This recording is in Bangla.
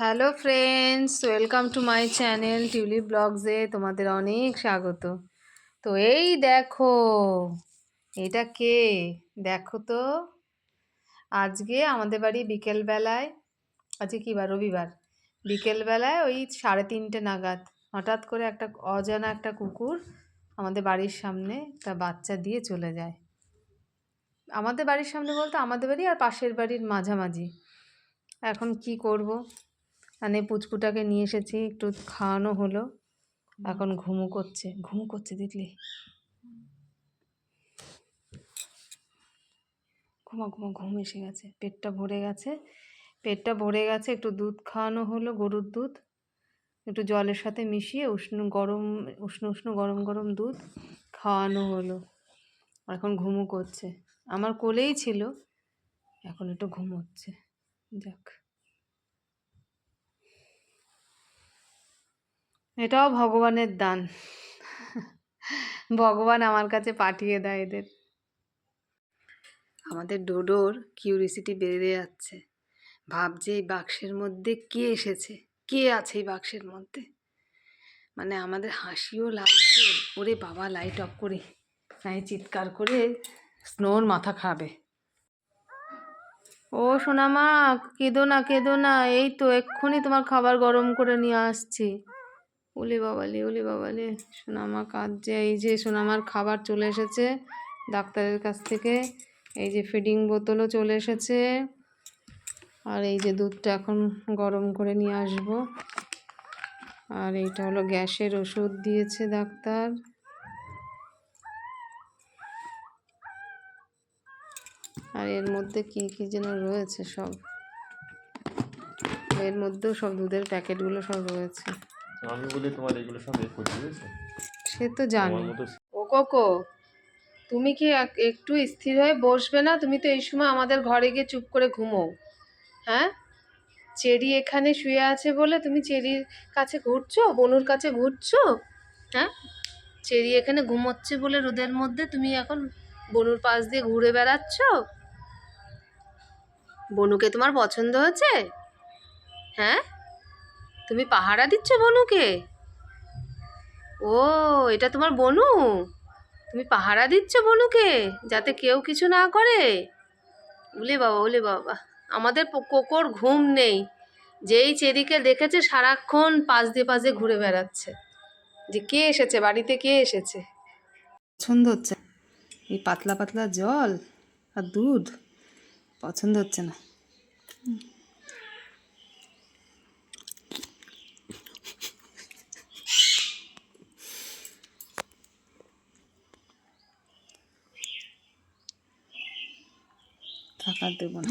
Hello friends welcome to my channel tulip ব্লগসে তোমাদের অনেক স্বাগত। তো এই দেখো, এটা কে? দেখো তো, আজকে আমাদের বাড়ি বিকেলবেলায় আজকে কী বার? রবিবার। বিকেলবেলায় ওই সাড়ে তিনটে নাগাদ হঠাৎ করে একটা অজানা একটা কুকুর আমাদের বাড়ির সামনে একটা বাচ্চা দিয়ে চলে যায়। আমাদের বাড়ির সামনে বলতে আমাদের বাড়ি আর পাশের বাড়ির মাঝামাঝি। এখন কি করব? মানে পুচকুটাকে নিয়ে এসেছি, একটু খাওয়ানো হলো। এখন ঘুমু করছে। ঘুমু করছে দেখলি? ঘুমা ঘুমা, ঘুম এসে গেছে। পেটটা ভরে গেছে। পেটটা ভরে গেছে, একটু দুধ খাওয়ানো হলো, গরুর দুধ। একটু জলের সাথে মিশিয়ে উষ্ণ গরম, উষ্ণ উষ্ণ গরম গরম দুধ খাওয়ানো হলো। এখন ঘুমু করছে। আমার কোলেই ছিল। এখন একটু ঘুমোচ্ছে। যাক। এটাও ভগবানের দান। ভগবান আমার কাছে পাঠিয়ে দেয় এদের। আমাদের ডোডোর কিউরিসিটি বেড়ে যাচ্ছে। ভাবছে এই বাক্সের মধ্যে কে এসেছে? কে আছে এই বাক্সের মধ্যে? মানে আমাদের হাসিও লাগছে। ওরে বাবা লাইট অফ করে। নাই চিৎকার করে স্নোর মাথা খাবে। ও সোনামা, কেঁদো না কেঁদো না। এই তো, এক্ষুনি তোমার খাবার গরম করে নিয়ে আসছি। ওলে বাবালে ওলে বাবালে। সোনামা কাঁদছে। এই যে সোনামার খাবার চলে এসেছে ডাক্তারের কাছ থেকে। এই যে ফিডিং বোতলও চলে এসেছে। আর এই যে দুধটা এখন গরম করে নিয়ে আসব। আর এইটা হলো গ্যাসের ওষুধ দিয়েছে ডাক্তার। আর এর মধ্যে কি কি যেন রয়েছে সব। এর মধ্যেও সব দুধের প্যাকেটগুলো সব রয়েছে। আমি বলি তোমার এগুলো সব এ করছি বুঝেছ? সে তো জানি। ও কোকো তুমি কি এক- একটু স্থির হয়ে বসবে না? তুমি তো এই সময় আমাদের ঘরে গিয়ে চুপ করে ঘুমো হ্যাঁ? চেরি এখানে শুয়ে আছে বলে তুমি চেরির কাছে ঘুরছো? বনুর কাছে ঘুরছো? হ্যাঁ? চেরি এখানে ঘুমোচ্ছে বলে রোদের মধ্যে তুমি এখন বনুর পাশ দিয়ে ঘুরে বেড়াচ্ছ? বনুকে তোমার পছন্দ হয়েছে? হ্যাঁ? তুমি পাহারা দিচ্ছ বনুকে? ও, এটা তোমার বনু? তুমি পাহারা দিচ্ছ বনুকে যাতে কেউ কিছু না করে? উলে বাবা উলে বাবা, আমাদের কোকোর ঘুম নেই। যেই চেরিকে দেখেছে সারাক্ষণ পাশ দিয়ে পাশ দিয়ে ঘুরে বেড়াচ্ছে। যে কে এসেছে? বাড়িতে কে এসেছে? পছন্দ হচ্ছে এই পাতলা পাতলা জল আর দুধ পছন্দ হচ্ছে না। থাকার দেবো না।